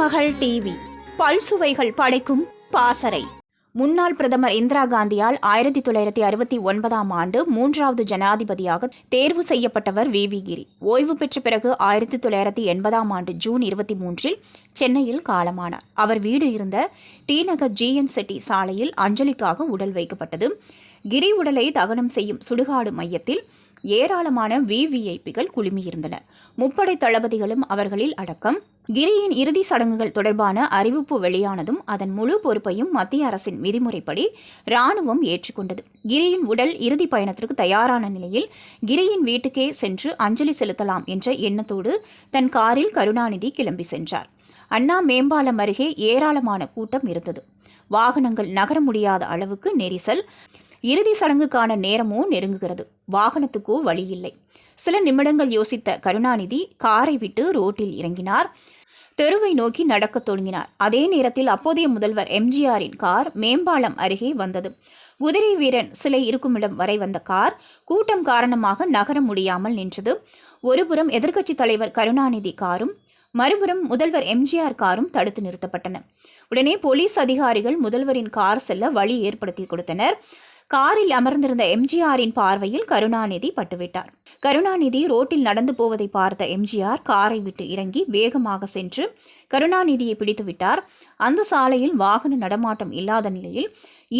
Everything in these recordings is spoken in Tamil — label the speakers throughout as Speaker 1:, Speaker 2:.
Speaker 1: மகள் டிவி. பல்சுவைகள் படைக்கும் பாசறை. முன்னாள் பிரதமர் இந்திரா காந்தியால் ஆயிரத்தி தொள்ளாயிரத்தி அறுபத்தி ஒன்பதாம் ஆண்டு மூன்றாவது ஜனாதிபதியாக தேர்வு செய்யப்பட்டவர் வி. வி. கிரி. ஓய்வு பெற்ற பிறகு ஆயிரத்தி தொள்ளாயிரத்தி எண்பதாம் ஆண்டு ஜூன் இருபத்தி மூன்றில் சென்னையில் காலமானார். அவர் வீடு இருந்த டி நகர் ஜிஎன் செட்டி சாலையில் அஞ்சலிக்காக உடல் வைக்கப்பட்டது. கிரி உடலை தகனம் செய்யும் சுடுகாடு மையத்தில் ஏராளமான விவிஐபிகள் குழுமியிருந்தனர் முப்படை தளபதிகளும் அவர்களில் அடக்கம் கிரியின் இறுதி சடங்குகள் தொடர்பான அறிவிப்பு வெளியானதும் அதன் முழு பொறுப்பையும் மத்திய அரசின் விதிமுறைப்படி ராணுவம் ஏற்றுக்கொண்டது. கிரியின் உடல் இறுதி பயணத்திற்கு தயாரான நிலையில் கிரியின் வீட்டுக்கே சென்று அஞ்சலி செலுத்தலாம் என்ற எண்ணத்தோடு தன் காரில் கருணாநிதி கிளம்பி சென்றார். அண்ணா மேம்பாலம் அருகே ஏராளமான கூட்டம் இருந்தது. வாகனங்கள் நகர முடியாத அளவுக்கு நெரிசல் இறுதி சடங்குக்கான நேரமோ நெருங்குகிறது. வாகனத்துக்கோ வழியில்லை. சில நிமிடங்கள் யோசித்த கருணாநிதி காரை விட்டு ரோட்டில் இறங்கினார். தெருவை நோக்கி நடக்கத் தொடங்கினார். அதே நேரத்தில் அப்போதைய முதல்வர் எம்ஜிஆரின் கார் மேம்பாலம் அருகே வந்தது. குதிரை வீரன் சிலை இருக்குமிடம் வரை வந்த கார் கூட்டம் காரணமாக நகர முடியாமல் நின்றது. ஒருபுறம் எதிர்க்கட்சித் தலைவர் கருணாநிதி காரும் மறுபுறம் முதல்வர் எம்ஜிஆர் காரும் தடுத்து நிறுத்தப்பட்டன. உடனே போலீஸ் அதிகாரிகள் முதல்வரின் கார் செல்ல வழி ஏற்படுத்தி கொடுத்தனர். காரில் அமர்ந்திருந்த எம்ஜிஆரின் பார்வையில் கருணாநிதி பட்டுவிட்டார். கருணாநிதி ரோட்டில் நடந்து போவதை பார்த்த எம்ஜிஆர் காரை விட்டு இறங்கி வேகமாக சென்று கருணாநிதியை பிடித்து விட்டார். அந்த சாலையில் வாகன நடமாட்டம் இல்லாத நிலையில்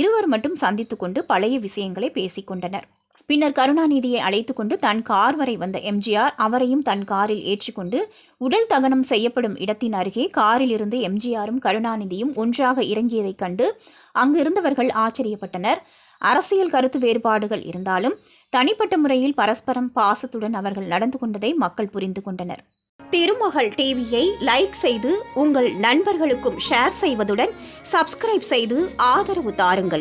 Speaker 1: இருவர் மட்டும் சந்தித்துக்கொண்டு பழைய விஷயங்களை பேசிக்கொண்டனர் பின்னர் கருணாநிதியை அழைத்து கொண்டு தன் கார் வரை வந்த எம்ஜிஆர் அவரையும் தன் காரில் ஏற்றிக்கொண்டு உடல் தகனம் செய்யப்படும் இடத்தின் அருகே காரில் இருந்து எம்ஜிஆரும் கருணாநிதியும் ஒன்றாக இறங்கியதைக் கண்டு அங்கிருந்தவர்கள் ஆச்சரியப்பட்டனர். அரசியல் கருத்து வேறுபாடுகள் இருந்தாலும் தனிப்பட்ட முறையில் பரஸ்பரம் பாசத்துடன் அவர்கள் நடந்து கொண்டதை மக்கள் புரிந்து கொண்டனர். திருமகள் டிவியை லைக் செய்து உங்கள் நண்பர்களுக்கும் ஷேர் செய்வதுடன் சப்ஸ்கிரைப் செய்து ஆதரவு தாருங்கள்.